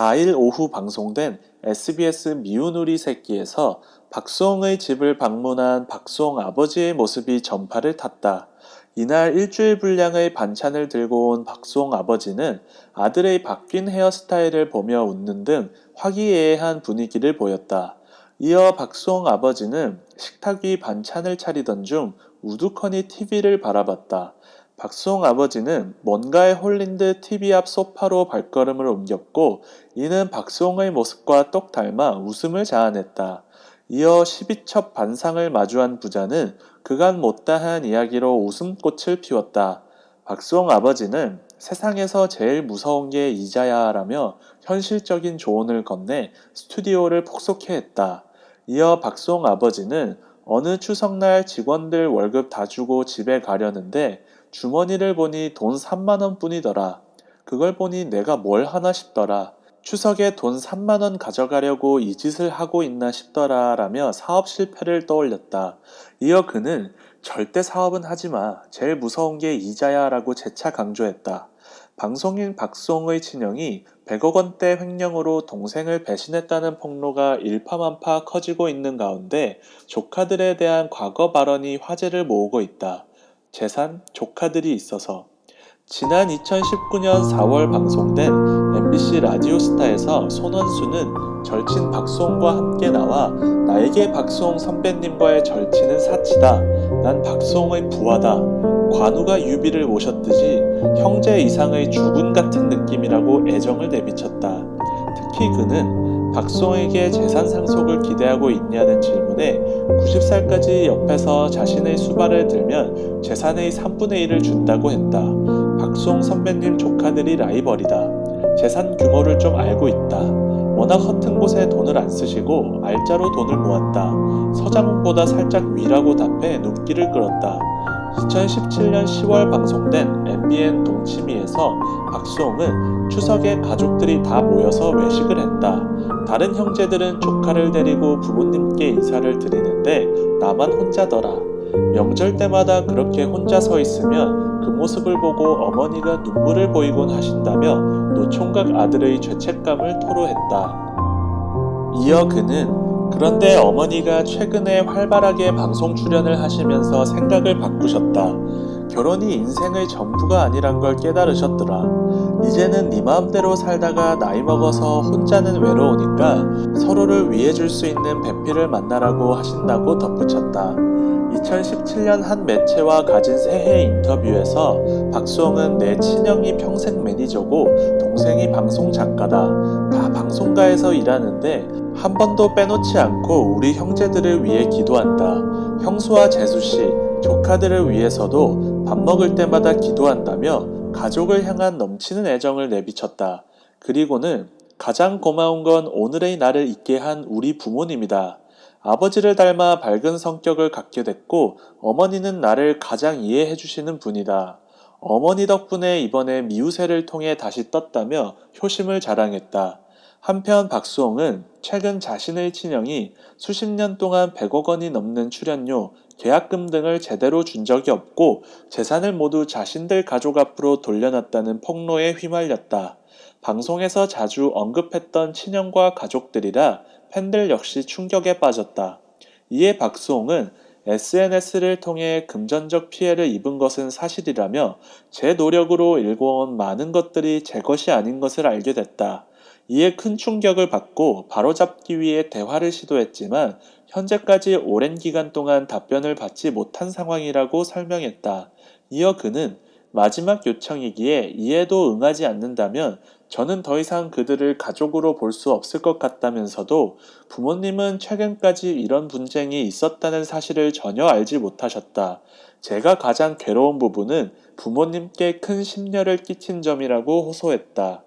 4일 오후 방송된 SBS 미운 우리 새끼에서 박수홍의 집을 방문한 박수홍 아버지의 모습이 전파를 탔다. 이날 일주일 분량의 반찬을 들고 온 박수홍 아버지는 아들의 바뀐 헤어스타일을 보며 웃는 등 화기애애한 분위기를 보였다. 이어 박수홍 아버지는 식탁 위 반찬을 차리던 중 우두커니 TV를 바라봤다. 박수홍 아버지는 뭔가에 홀린 듯 TV 앞 소파로 발걸음을 옮겼고 이는 박수홍의 모습과 똑 닮아 웃음을 자아냈다. 이어 12첩 반상을 마주한 부자는 그간 못다한 이야기로 웃음꽃을 피웠다. 박수홍 아버지는 세상에서 제일 무서운 게 이자야라며 현실적인 조언을 건네 스튜디오를 폭소케 했다. 이어 박수홍 아버지는 어느 추석날 직원들 월급 다 주고 집에 가려는데 주머니를 보니 돈 3만원 뿐이더라. 그걸 보니 내가 뭘 하나 싶더라. 추석에 돈 3만원 가져가려고 이 짓을 하고 있나 싶더라 라며 사업 실패를 떠올렸다. 이어 그는 절대 사업은 하지 마. 제일 무서운 게 이자야 라고 재차 강조했다. 방송인 박수홍의 친형이 100억 원대 횡령으로 동생을 배신했다는 폭로가 일파만파 커지고 있는 가운데 조카들에 대한 과거 발언이 화제를 모으고 있다. 재산, 조카들이 있어서 지난 2019년 4월 방송된 MBC 라디오스타에서 손원수는 절친 박수홍과 함께 나와 나에게 박수홍 선배님과의 절친은 사치다. 난 박수홍의 부하다. 관우가 유비를 모셨듯이 형제 이상의 주군 같은 느낌이라고 애정을 내비쳤다. 특히 그는 박수홍에게 재산 상속을 기대하고 있냐는 질문에 90살까지 옆에서 자신의 수발을 들면 재산의 3분의 1을 준다고 했다. 박수홍 선배님 조카들이 라이벌이다. 재산 규모를 좀 알고 있다. 워낙 허튼 곳에 돈을 안 쓰시고 알짜로 돈을 모았다. 서장훈보다 살짝 위라고 답해 눈길을 끌었다. 2017년 10월 방송된 MBN 동치미에서 박수홍은 추석에 가족들이 다 모여서 외식을 했다. 다른 형제들은 조카를 데리고 부모님께 인사를 드리는데 나만 혼자더라. 명절 때마다 그렇게 혼자 서 있으면 그 모습을 보고 어머니가 눈물을 보이곤 하신다며 노총각 아들의 죄책감을 토로했다. 이어 그는 그런데 어머니가 최근에 활발하게 방송 출연을 하시면서 생각을 바꾸셨다. 결혼이 인생의 전부가 아니란 걸 깨달으셨더라. 이제는 네 마음대로 살다가 나이 먹어서 혼자는 외로우니까 서로를 위해 줄 수 있는 배필을 만나라고 하신다고 덧붙였다. 2017년 한 매체와 가진 새해 인터뷰에서 박수홍은 내 친형이 평생 매니저고 동생이 방송 작가다. 다 방송가에서 일하는데 한 번도 빼놓지 않고 우리 형제들을 위해 기도한다. 형수와 재수씨, 조카들을 위해서도 밥 먹을 때마다 기도한다며 가족을 향한 넘치는 애정을 내비쳤다. 그리고는 가장 고마운 건 오늘의 나를 있게 한 우리 부모님이다. 아버지를 닮아 밝은 성격을 갖게 됐고 어머니는 나를 가장 이해해 주시는 분이다. 어머니 덕분에 이번에 미우새를 통해 다시 떴다며 효심을 자랑했다. 한편 박수홍은 최근 자신의 친형이 수십 년 동안 100억 원이 넘는 출연료, 계약금 등을 제대로 준 적이 없고 재산을 모두 자신들 가족 앞으로 돌려놨다는 폭로에 휘말렸다. 방송에서 자주 언급했던 친형과 가족들이라 팬들 역시 충격에 빠졌다. 이에 박수홍은 SNS를 통해 금전적 피해를 입은 것은 사실이라며 제 노력으로 일궈온 많은 것들이 제 것이 아닌 것을 알게 됐다. 이에 큰 충격을 받고 바로잡기 위해 대화를 시도했지만 현재까지 오랜 기간 동안 답변을 받지 못한 상황이라고 설명했다. 이어 그는 마지막 요청이기에 이에도 응하지 않는다면 저는 더 이상 그들을 가족으로 볼 수 없을 것 같다면서도 부모님은 최근까지 이런 분쟁이 있었다는 사실을 전혀 알지 못하셨다. 제가 가장 괴로운 부분은 부모님께 큰 심려를 끼친 점이라고 호소했다.